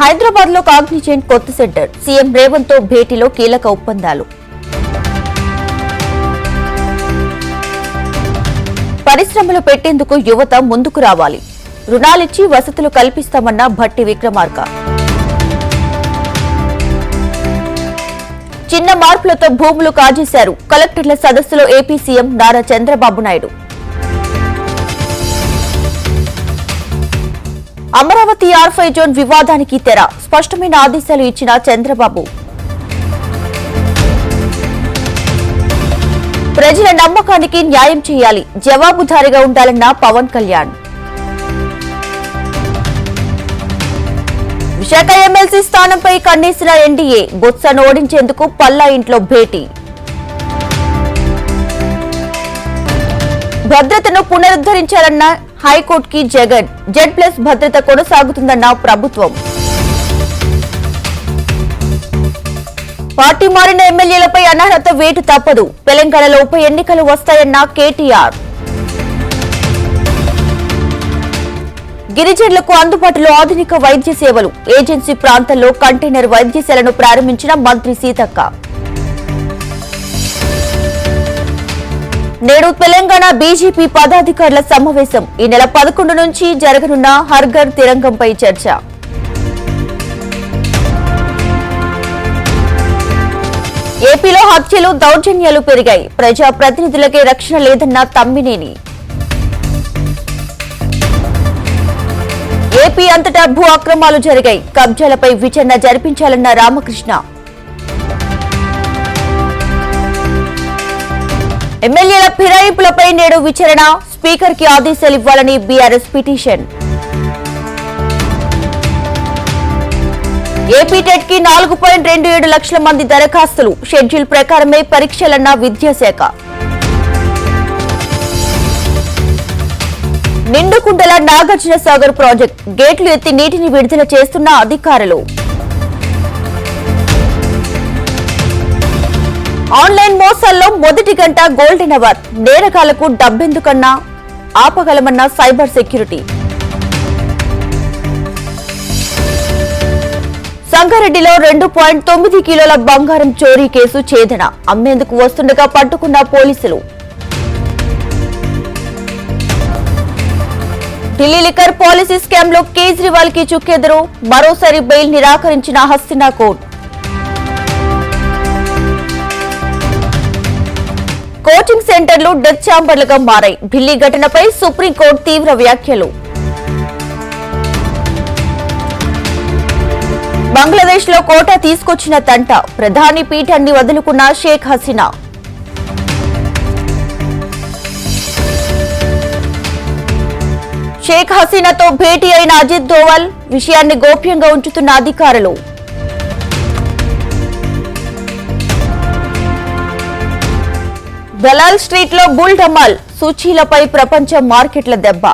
హైదరాబాద్లో కాగ్నిజెంట్ కొత్త centre. CM రేవంత్తో భేటీలో కీలక ఒప్పందాలు. పరిశ్రమలు పెట్టేందుకు యువత ముందుకు రావాలి. రుణాలిచ్చి వసతులు కల్పిస్తామన్న భట్టి విక్రమార్క. చిన్న మార్పులతో భూములు కాజేశారు. కలెక్టర్ల సదస్సులో AP CM Nara Chandrababu Naidu. Amaravati R five zone వివాదానికి తెర. స్పష్టమైన ఆదేశాలు ఇచ్చిన చంద్రబాబు. ప్రజల నమ్మకానికి న్యాయం చేయాలి. జవాబుదారిగా ఉండాలన్న పవన్ కళ్యాణ్. విశాఖ ఎమ్మెల్సీ స్థానంపై కన్నేసిన ఎన్డీఏ బొత్సను ఓడించేందుకు పల్లా ఇంట్లో భేటీ. భద్రతను పునరుద్ధరించాలన్న హైకోర్టుకి జగన్ జెడ్ ప్లస్ భద్రత కొనసాగుతుందన్న ప్రభుత్వం. పార్టీ మారిన ఎమ్మెల్యేలపై అనర్హత వేటు తప్పదు. తెలంగాణలో ఉప ఎన్నికలు వస్తాయన్న కేటీఆర్. గిరిజనులకు అందుబాటులో ఆధునిక వైద్య సేవలు. ఏజెన్సీ ప్రాంతాల్లో కంటైనర్ వైద్యశాలను ప్రారంభించిన మంత్రి సీతక్క. నేడు తెలంగాణ బీజేపీ పదాధికారుల సమావేశం. ఈ నెల పదకొండు నుంచి జరగనున్న హర్ఘర్ తిరంగంపై చర్చ. ఏపీలో హత్యలు దౌర్జన్యాలు పెరిగాయి. ప్రజా ప్రతినిధులకే రక్షణ లేదన్న తమ్మినేని. ఏపీ అంతటా భూ అక్రమాలు జరిగాయి. కబ్జాలపై విచారణ జరిపించాలన్న రామకృష్ణ. ఎమ్మెల్యేల ఫిరాయింపులపై నేడు విచారణ. స్పీకర్కి ఆదేశాలు ఇవ్వాలని బీఆర్ఎస్ పిటిషన్. ఏపీ టెట్కి నాలుగు పాయింట్ రెండు ఏడు లక్షల మంది దరఖాస్తులు. షెడ్యూల్ ప్రకారమే పరీక్షలన్న విద్యాశాఖ. నిండుకుంటల నాగార్జున సాగర్ ప్రాజెక్ట్. గేట్లు ఎత్తి నీటిని విడుదల చేస్తున్న అధికారులు. ఆన్లైన్ మోసాల్లో మొదటి గంట గోల్డెన్ అవర్ నేరకాలకు డబ్బెందుకన్నా ఆపగలమన్న సైబర్ సెక్యూరిటీ. సంగారెడ్డిలో రెండు పాయింట్ తొమ్మిది కిలోల బంగారం చోరీ కేసు ఛేదన. అమ్మేందుకు వస్తుండగా పట్టుకున్న పోలీసులు. ఢిల్లీ లిక్కర్ పాలసీ స్కామ్లో కేజ్రీవాల్కి చుక్కెదురు. మరోసారి బెయిల్ నిరాకరించిన హస్తినా కోర్టు కోచింగ్ సెంటర్లు డెత్ ఛాంబర్లుగా మారాయి. ఢిల్లీ ఘటనపై సుప్రీంకోర్టు తీవ్ర వ్యాఖ్యలు. బంగ్లాదేశ్లో కోట తీసుకొచ్చిన తంట. ప్రధాని పీఠాన్ని వదులుకున్న షేక్ హసీనా. షేక్ హసీనాతో భేటీ అయిన అజిత్ దోవల్ విషయాన్ని గోప్యంగా ఉంచుతున్న అధికారులు. దలాల్ స్ట్రీట్లో బుల్ ఢమాల్ సూచీలపై ప్రపంచ మార్కెట్ల దెబ్బ.